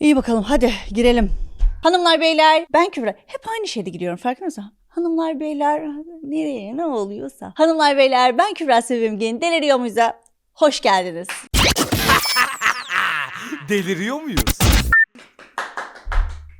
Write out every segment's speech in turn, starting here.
İyi bakalım hadi girelim. Hanımlar beyler ben Kübra. Hep aynı şeyde gidiyorum farkında mısın? Hanımlar beyler nereye ne oluyorsa. Hanımlar beyler ben Kübra Sevimgen deliriyor muyuz'a hoş geldiniz. Deliriyor muyuz?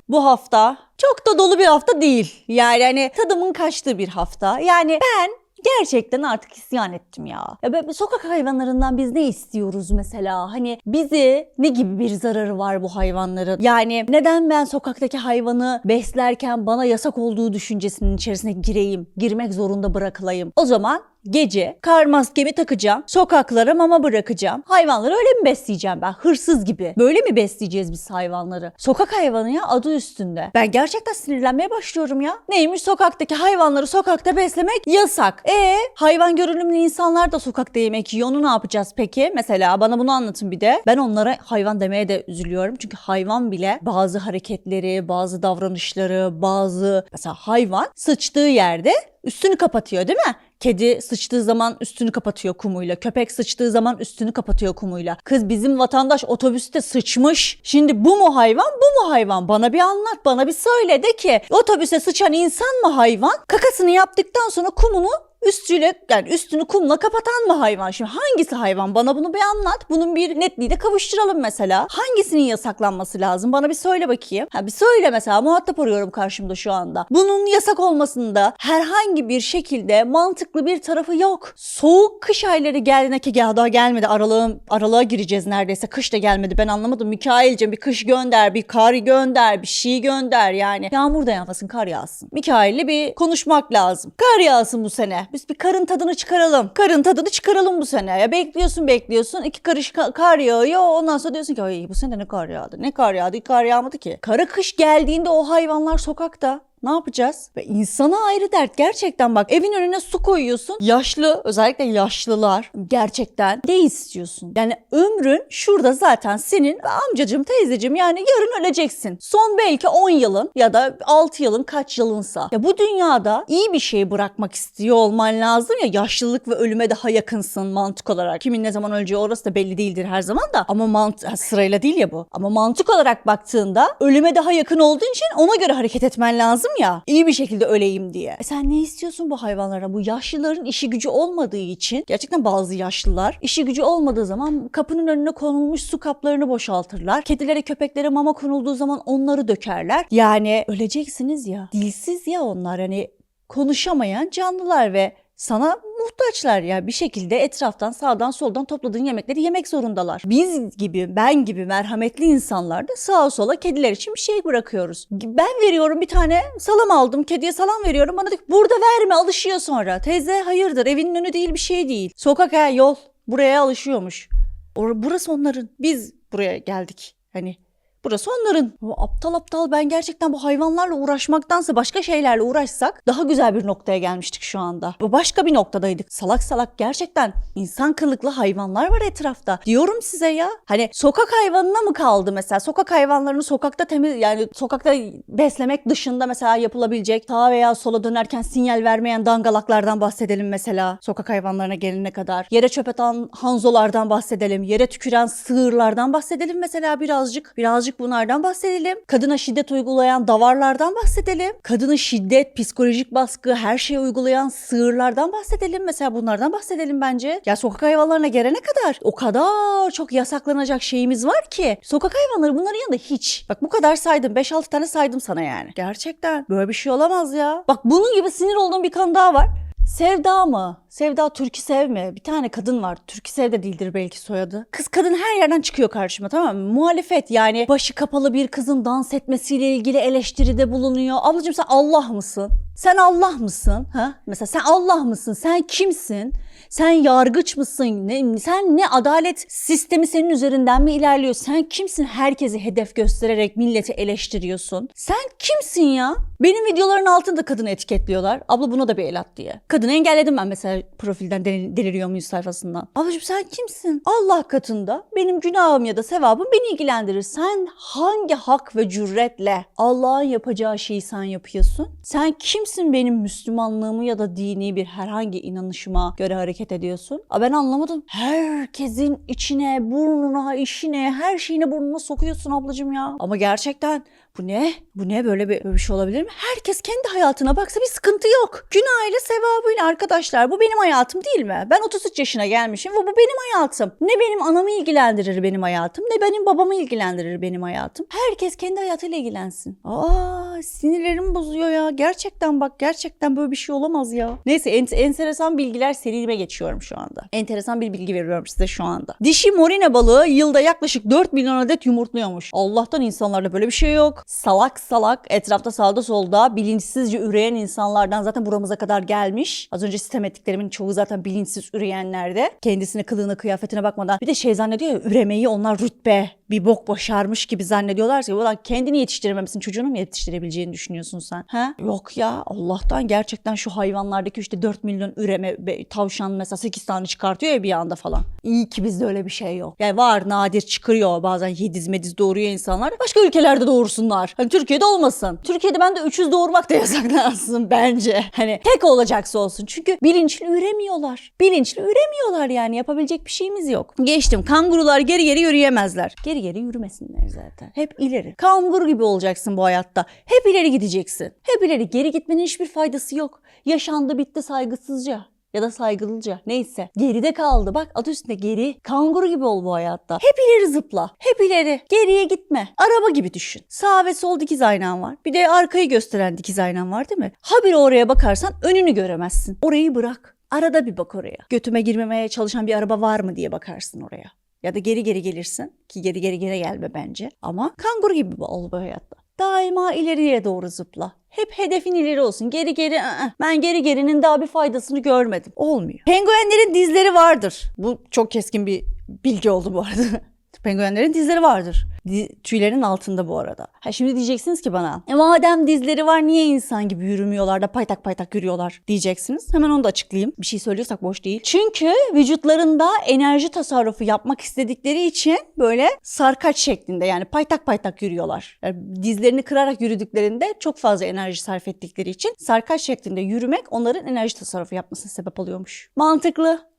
Bu hafta çok da dolu bir hafta değil. Yani hani tadımın kaçtığı bir hafta. Yani ben gerçekten artık isyan ettim ya. Ya böyle sokak hayvanlarından biz ne istiyoruz mesela? Hani bizi ne gibi bir zararı var bu hayvanların? Yani neden ben sokaktaki hayvanı beslerken bana yasak olduğu düşüncesinin içerisine gireyim, girmek zorunda bırakılayım? O zaman gece kar maskemi takacağım, sokaklara mama bırakacağım. Hayvanları öyle mi besleyeceğim ben? Hırsız gibi. Böyle mi besleyeceğiz biz hayvanları? Sokak hayvanı ya adı üstünde. Ben gerçekten sinirlenmeye başlıyorum ya. Neymiş sokaktaki hayvanları sokakta beslemek yasak. E hayvan görünümlü insanlar da sokakta yemek yiyor. Onu ne yapacağız peki? Mesela bana bunu anlatın bir de. Ben onlara hayvan demeye de üzülüyorum. Çünkü hayvan bile bazı hareketleri, bazı davranışları, bazı mesela hayvan sıçtığı yerde üstünü kapatıyor değil mi? Kedi sıçtığı zaman üstünü kapatıyor kumuyla. Köpek sıçtığı zaman üstünü kapatıyor kumuyla. Kız bizim vatandaş otobüste sıçmış. Şimdi bu mu hayvan bu mu hayvan? Bana bir anlat bana bir söyle de ki otobüse sıçan insan mı hayvan? Kakasını yaptıktan sonra kumunu üstüyle yani üstünü kumla kapatan mı hayvan? Şimdi hangisi hayvan? Bana bunu bir anlat. Bunun bir netliği de kavuşturalım mesela. Hangisinin yasaklanması lazım? Bana bir söyle bakayım. Ha bir söyle mesela muhatap arıyorum karşımda şu anda. Bunun yasak olmasında herhangi bir şekilde mantıklı bir tarafı yok. Soğuk kış ayları geldiğinde ki daha gelmedi. Aralığım, aralığa gireceğiz neredeyse. Kış da gelmedi. Ben anlamadım. Mikail'cim bir kış gönder, bir kar gönder, bir şey gönder yani. Yağmur da yağmasın, kar yağsın. Mikail'le bir konuşmak lazım. Kar yağsın bu sene. Biz bir karın tadını çıkaralım. Karın tadını çıkaralım bu sene. Ya bekliyorsun bekliyorsun. iki karış ka- kar yağıyor. Ondan sonra diyorsun ki ay bu sene ne kar yağdı. Ne kar yağdı? Kar yağmadı ki. Kara kış geldiğinde o hayvanlar sokakta. Ne yapacağız? Ve insana ayrı dert gerçekten bak evin önüne su koyuyorsun. Yaşlı özellikle yaşlılar gerçekten ne istiyorsun? Yani ömrün şurada zaten senin amcacım teyzecim yani yarın öleceksin. Son belki 10 yılın ya da 6 yılın kaç yılınsa. Ya bu dünyada iyi bir şey bırakmak istiyor olman lazım ya yaşlılık ve ölüme daha yakınsın mantık olarak. Kimin ne zaman öleceği orası da belli değildir her zaman da ama mant sırayla değil ya bu. Ama mantık olarak baktığında ölüme daha yakın olduğun için ona göre hareket etmen lazım ya. İyi bir şekilde öleyim diye. E sen ne istiyorsun bu hayvanlara? Bu yaşlıların işi gücü olmadığı için gerçekten bazı yaşlılar işi gücü olmadığı zaman kapının önüne konulmuş su kaplarını boşaltırlar. Kedilere köpeklere mama konulduğu zaman onları dökerler. Yani öleceksiniz ya. Dilsiz ya onlar hani konuşamayan canlılar ve sana muhtaçlar ya bir şekilde etraftan sağdan soldan topladığın yemekleri yemek zorundalar. Biz gibi ben gibi merhametli insanlar da sağa sola kediler için bir şey bırakıyoruz. Ben veriyorum bir tane salam aldım kediye salam veriyorum bana diyor burada verme alışıyor sonra. Teyze hayırdır evinin önü değil bir şey değil. Sokak ha yol buraya alışıyormuş. Or burası onların biz buraya geldik hani Burası onların. O aptal aptal ben gerçekten bu hayvanlarla uğraşmaktansa başka şeylerle uğraşsak daha güzel bir noktaya gelmiştik şu anda. Başka bir noktadaydık. Salak salak gerçekten insan kılıklı hayvanlar var etrafta. Diyorum size ya. Hani sokak hayvanına mı kaldı mesela? Sokak hayvanlarını sokakta temiz yani sokakta beslemek dışında mesela yapılabilecek sağa veya sola dönerken sinyal vermeyen dangalaklardan bahsedelim mesela. Sokak hayvanlarına gelene kadar. Yere çöp atan hanzolardan bahsedelim. Yere tüküren sığırlardan bahsedelim mesela birazcık. Birazcık bunlardan bahsedelim. Kadına şiddet uygulayan davarlardan bahsedelim. Kadına şiddet, psikolojik baskı, her şeyi uygulayan sığırlardan bahsedelim. Mesela bunlardan bahsedelim bence. Ya sokak hayvanlarına gelene kadar o kadar çok yasaklanacak şeyimiz var ki. Sokak hayvanları bunların yanında hiç. Bak bu kadar saydım. 5-6 tane saydım sana yani. Gerçekten. Böyle bir şey olamaz ya. Bak bunun gibi sinir olduğum bir kan daha var. Sevda mı? Sevda Türkü Sev mi? Bir tane kadın var. Türkü Sev de değildir belki soyadı. Kız kadın her yerden çıkıyor karşıma tamam mı? Muhalefet yani başı kapalı bir kızın dans etmesiyle ilgili eleştiride bulunuyor. Ablacığım sen Allah mısın? Sen Allah mısın? Ha? Mesela sen Allah mısın? Sen kimsin? Sen yargıç mısın? Ne, sen ne adalet sistemi senin üzerinden mi ilerliyor? Sen kimsin herkesi hedef göstererek milleti eleştiriyorsun? Sen kimsin ya? Benim videoların altında kadını etiketliyorlar. Abla buna da bir el at diye. Kadını engelledim ben mesela profilden del- deliriyor muyuz sayfasından. Ablacığım sen kimsin? Allah katında benim günahım ya da sevabım beni ilgilendirir. Sen hangi hak ve cüretle Allah'ın yapacağı şeyi sen yapıyorsun? Sen kimsin? Kimsin benim Müslümanlığımı ya da dini bir herhangi inanışıma göre hareket ediyorsun? Aa, ben anlamadım. Herkesin içine, burnuna, işine, her şeyine burnuna sokuyorsun ablacığım ya. Ama gerçekten bu ne? Bu ne böyle bir, böyle bir şey olabilir mi? Herkes kendi hayatına baksa bir sıkıntı yok. Günahıyla sevabıyla arkadaşlar bu benim hayatım değil mi? Ben 33 yaşına gelmişim ve bu benim hayatım. Ne benim anamı ilgilendirir benim hayatım ne benim babamı ilgilendirir benim hayatım. Herkes kendi hayatıyla ilgilensin. Aa sinirlerim bozuyor ya. Gerçekten bak gerçekten böyle bir şey olamaz ya. Neyse en- enteresan bilgiler serime geçiyorum şu anda. Enteresan bir bilgi veriyorum size şu anda. Dişi morine balığı yılda yaklaşık 4 milyon adet yumurtluyormuş. Allah'tan insanlarda böyle bir şey yok. Salak salak etrafta sağda solda bilinçsizce üreyen insanlardan zaten buramıza kadar gelmiş. Az önce sitem ettiklerimin çoğu zaten bilinçsiz üreyenlerde. Kendisine kılığına kıyafetine bakmadan. Bir de şey zannediyor ya üremeyi onlar rütbe bir bok başarmış gibi zannediyorlar ki ulan kendini yetiştirememişsin çocuğunu mu yetiştirebileceğini düşünüyorsun sen? Ha? Yok ya Allah'tan gerçekten şu hayvanlardaki işte 4 milyon üreme tavşan mesela 8 tane çıkartıyor ya bir anda falan. İyi ki bizde öyle bir şey yok. Yani var nadir çıkıyor bazen yediz mediz doğuruyor insanlar. Başka ülkelerde doğursunlar. Hani Türkiye'de olmasın. Türkiye'de ben de 300 doğurmak da yasaklansın bence. Hani tek olacaksa olsun. Çünkü bilinçli üremiyorlar. Bilinçli üremiyorlar yani yapabilecek bir şeyimiz yok. Geçtim. Kangurular geri geri yürüyemezler. Geri geri yürümesinler zaten. Hep ileri. Kanguru gibi olacaksın bu hayatta. Hep ileri gideceksin. Hep ileri. Geri gitmenin hiçbir faydası yok. Yaşandı bitti saygısızca ya da saygılıca neyse. Geride kaldı bak adı üstünde geri. Kanguru gibi ol bu hayatta. Hep ileri zıpla. Hep ileri. Geriye gitme. Araba gibi düşün. Sağ ve sol dikiz aynan var. Bir de arkayı gösteren dikiz aynan var değil mi? Habire oraya bakarsan önünü göremezsin. Orayı bırak. Arada bir bak oraya. Götüme girmemeye çalışan bir araba var mı diye bakarsın oraya. Ya da geri geri gelirsin ki geri geri geri gelme bence. Ama kanguru gibi ol bu hayatta. Daima ileriye doğru zıpla. Hep hedefin ileri olsun. Geri geri ı-ı. ben geri gerinin daha bir faydasını görmedim. Olmuyor. Penguenlerin dizleri vardır. Bu çok keskin bir bilgi oldu bu arada. Penguenlerin dizleri vardır. Di- tüylerin altında bu arada. Ha şimdi diyeceksiniz ki bana e madem dizleri var niye insan gibi yürümüyorlar da paytak paytak yürüyorlar diyeceksiniz. Hemen onu da açıklayayım. Bir şey söylüyorsak boş değil. Çünkü vücutlarında enerji tasarrufu yapmak istedikleri için böyle sarkaç şeklinde yani paytak paytak yürüyorlar. Yani dizlerini kırarak yürüdüklerinde çok fazla enerji sarf ettikleri için sarkaç şeklinde yürümek onların enerji tasarrufu yapmasına sebep oluyormuş. Mantıklı.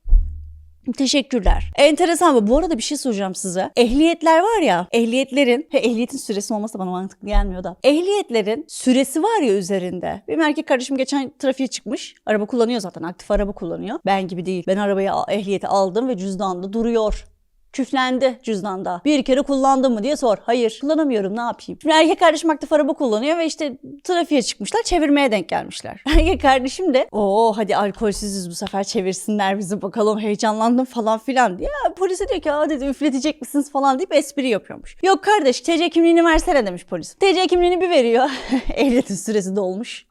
Teşekkürler. Enteresan bu. Bu arada bir şey soracağım size. Ehliyetler var ya, ehliyetlerin, ehliyetin süresi olmasa bana mantıklı gelmiyor da. Ehliyetlerin süresi var ya üzerinde. Benim erkek kardeşim geçen trafiğe çıkmış. Araba kullanıyor zaten, aktif araba kullanıyor. Ben gibi değil. Ben arabayı, ehliyeti aldım ve cüzdanda duruyor. Küflendi cüzdanda. Bir kere kullandım mı diye sor. Hayır kullanamıyorum ne yapayım. Şimdi erkek kardeşim aktif araba kullanıyor ve işte trafiğe çıkmışlar çevirmeye denk gelmişler. Erkek kardeşim de o hadi alkolsüzüz bu sefer çevirsinler bizi bakalım heyecanlandım falan filan diye. Polise diyor ki aa dedi üfletecek misiniz falan deyip espri yapıyormuş. Yok kardeş TC kimliğini versene demiş polis. TC kimliğini bir veriyor. Ehliyetin süresi dolmuş.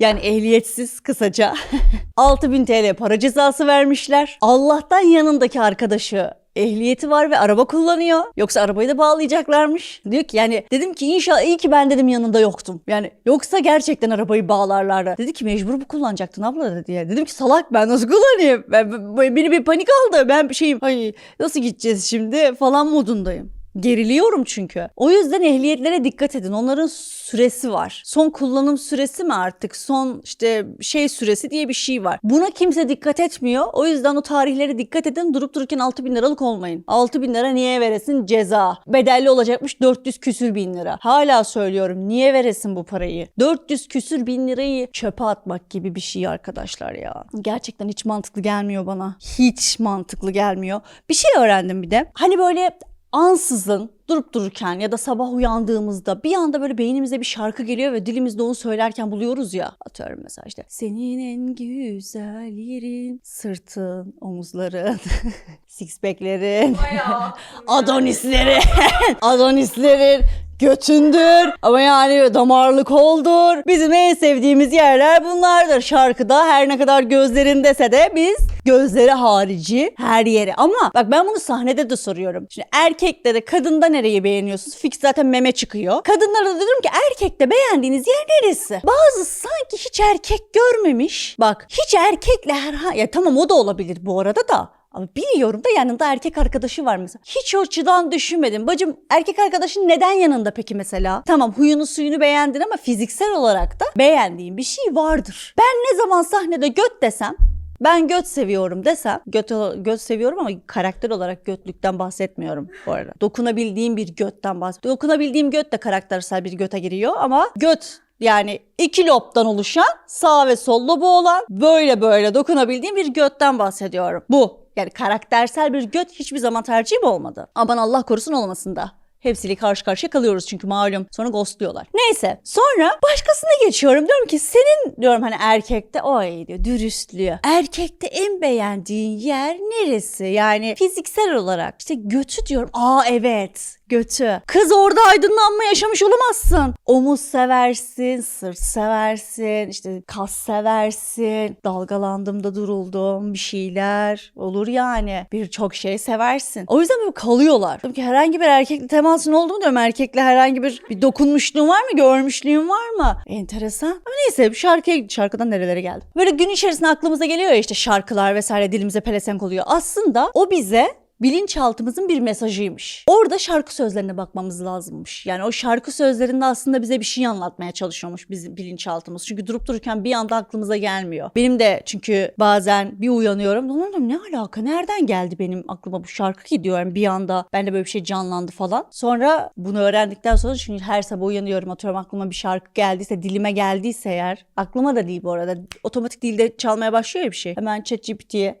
Yani ehliyetsiz kısaca 6000 TL para cezası vermişler. Allah'tan yanındaki arkadaşı ehliyeti var ve araba kullanıyor. Yoksa arabayı da bağlayacaklarmış. Diyor ki yani dedim ki inşallah iyi ki ben dedim yanında yoktum. Yani yoksa gerçekten arabayı bağlarlardı. Dedi ki mecbur bu kullanacaktın abla dedi ya. Dedim ki salak ben nasıl kullanayım? Ben, ben- beni bir panik aldı. Ben şeyim ay nasıl gideceğiz şimdi falan modundayım. Geriliyorum çünkü. O yüzden ehliyetlere dikkat edin. Onların süresi var. Son kullanım süresi mi artık? Son işte şey süresi diye bir şey var. Buna kimse dikkat etmiyor. O yüzden o tarihlere dikkat edin. Durup dururken 6 bin liralık olmayın. 6 bin lira niye veresin? Ceza. Bedelli olacakmış 400 küsür bin lira. Hala söylüyorum. Niye veresin bu parayı? 400 küsür bin lirayı çöpe atmak gibi bir şey arkadaşlar ya. Gerçekten hiç mantıklı gelmiyor bana. Hiç mantıklı gelmiyor. Bir şey öğrendim bir de. Hani böyle ansızın durup dururken ya da sabah uyandığımızda bir anda böyle beynimize bir şarkı geliyor ve dilimizde onu söylerken buluyoruz ya. Atıyorum mesela işte. Senin en güzel yerin sırtın, omuzların, sixpacklerin, adonislerin, adonislerin götündür ama yani damarlık oldur. Bizim en sevdiğimiz yerler bunlardır. Şarkıda her ne kadar gözlerin dese de biz gözleri harici her yeri. Ama bak ben bunu sahnede de soruyorum. Şimdi erkeklere kadında nereyi beğeniyorsunuz? Fix zaten meme çıkıyor. Kadınlara da diyorum ki erkekte beğendiğiniz yer neresi? Bazı sanki hiç erkek görmemiş. Bak hiç erkekle her ya tamam o da olabilir bu arada da. Ama biliyorum da yanında erkek arkadaşı var mesela. Hiç o açıdan düşünmedim. Bacım erkek arkadaşın neden yanında peki mesela? Tamam huyunu suyunu beğendin ama fiziksel olarak da beğendiğin bir şey vardır. Ben ne zaman sahnede göt desem ben göt seviyorum desem, göt, göt seviyorum ama karakter olarak götlükten bahsetmiyorum bu arada. Dokunabildiğim bir götten bahsediyorum. Dokunabildiğim göt de karaktersel bir göte giriyor ama göt yani iki lobdan oluşan sağ ve sol lobu olan böyle böyle dokunabildiğim bir götten bahsediyorum. Bu yani karaktersel bir göt hiçbir zaman tercihim olmadı. Aman Allah korusun olmasın da. Hepsiyle karşı karşıya kalıyoruz çünkü malum. Sonra ghostluyorlar. Neyse sonra başkasına geçiyorum. Diyorum ki senin diyorum hani erkekte o iyi diyor dürüstlüğü. Erkekte en beğendiğin yer neresi? Yani fiziksel olarak işte götü diyorum. Aa evet götü. Kız orada aydınlanma yaşamış olamazsın. Omuz seversin, sırt seversin, işte kas seversin. Dalgalandığımda duruldum bir şeyler olur yani. Birçok şey seversin. O yüzden böyle kalıyorlar. Diyorum ki herhangi bir erkekle temasın oldu mu diyorum. Erkekle herhangi bir, bir dokunmuşluğun var mı? Görmüşlüğün var mı? Enteresan. Ama neyse şarkıya şarkıdan nerelere geldim. Böyle gün içerisinde aklımıza geliyor ya işte şarkılar vesaire dilimize pelesenk oluyor. Aslında o bize bilinçaltımızın bir mesajıymış. Orada şarkı sözlerine bakmamız lazımmış. Yani o şarkı sözlerinde aslında bize bir şey anlatmaya çalışıyormuş bizim bilinçaltımız. Çünkü durup dururken bir anda aklımıza gelmiyor. Benim de çünkü bazen bir uyanıyorum. Lan ne alaka? Nereden geldi benim aklıma bu şarkı ki diyorum bir anda. Bende böyle bir şey canlandı falan. Sonra bunu öğrendikten sonra çünkü her sabah uyanıyorum atıyorum aklıma bir şarkı geldiyse dilime geldiyse eğer aklıma da değil bu arada otomatik dilde çalmaya başlıyor ya bir şey. Hemen ChatGPT'ye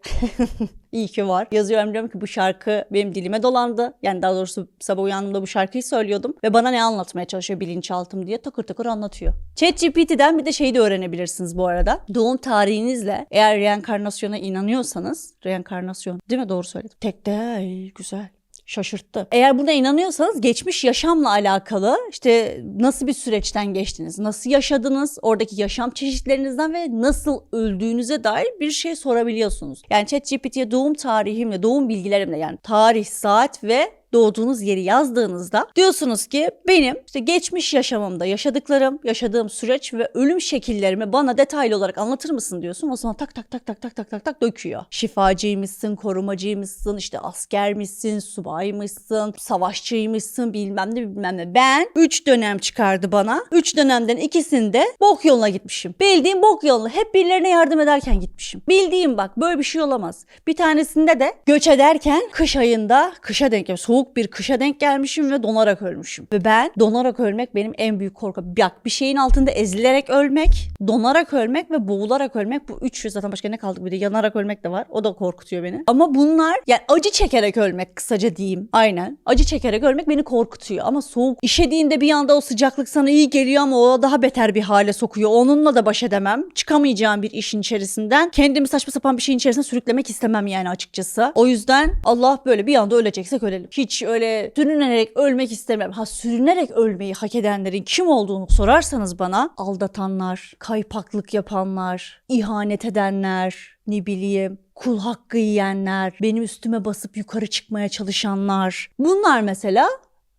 İyi ki var. Yazıyorum diyorum ki bu şarkı benim dilime dolandı. Yani daha doğrusu sabah uyandığımda bu şarkıyı söylüyordum. Ve bana ne anlatmaya çalışıyor bilinçaltım diye takır takır anlatıyor. ChatGPT'den bir de şeyi de öğrenebilirsiniz bu arada. Doğum tarihinizle eğer reenkarnasyona inanıyorsanız. Reenkarnasyon değil mi? Doğru söyledim. Tek de ay, güzel şaşırttı. Eğer buna inanıyorsanız geçmiş yaşamla alakalı işte nasıl bir süreçten geçtiniz, nasıl yaşadınız, oradaki yaşam çeşitlerinizden ve nasıl öldüğünüze dair bir şey sorabiliyorsunuz. Yani ChatGPT'ye doğum tarihimle, doğum bilgilerimle yani tarih, saat ve doğduğunuz yeri yazdığınızda diyorsunuz ki benim işte geçmiş yaşamımda yaşadıklarım, yaşadığım süreç ve ölüm şekillerimi bana detaylı olarak anlatır mısın diyorsun. O zaman tak tak tak tak tak tak tak tak döküyor. Şifacıymışsın, korumacıymışsın, işte askermişsin, subaymışsın, savaşçıymışsın bilmem ne bilmem ne. Ben 3 dönem çıkardı bana. 3 dönemden ikisinde bok yoluna gitmişim. Bildiğim bok yoluna hep birilerine yardım ederken gitmişim. Bildiğim bak böyle bir şey olamaz. Bir tanesinde de göç ederken kış ayında kışa denk gelmiş. Soğuk bir kışa denk gelmişim ve donarak ölmüşüm. Ve ben donarak ölmek benim en büyük korkum. Bak bir şeyin altında ezilerek ölmek, donarak ölmek ve boğularak ölmek bu üç zaten başka ne kaldık bir de yanarak ölmek de var. O da korkutuyor beni. Ama bunlar yani acı çekerek ölmek kısaca diyeyim. Aynen. Acı çekerek ölmek beni korkutuyor. Ama soğuk işediğinde bir anda o sıcaklık sana iyi geliyor ama o daha beter bir hale sokuyor. Onunla da baş edemem. Çıkamayacağım bir işin içerisinden. Kendimi saçma sapan bir şeyin içerisine sürüklemek istemem yani açıkçası. O yüzden Allah böyle bir anda öleceksek ölelim. Hiç öyle sürünerek ölmek istemem. Ha sürünerek ölmeyi hak edenlerin kim olduğunu sorarsanız bana aldatanlar, kaypaklık yapanlar, ihanet edenler, ne bileyim kul hakkı yiyenler, benim üstüme basıp yukarı çıkmaya çalışanlar. Bunlar mesela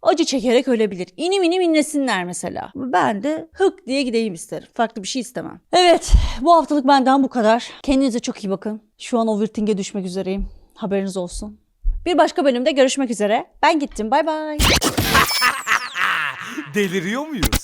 acı çekerek ölebilir. İnim inim inlesinler mesela. Ben de hık diye gideyim isterim. Farklı bir şey istemem. Evet bu haftalık benden bu kadar. Kendinize çok iyi bakın. Şu an overthink'e düşmek üzereyim. Haberiniz olsun. Bir başka bölümde görüşmek üzere. Ben gittim. Bay bay. Deliriyor muyuz?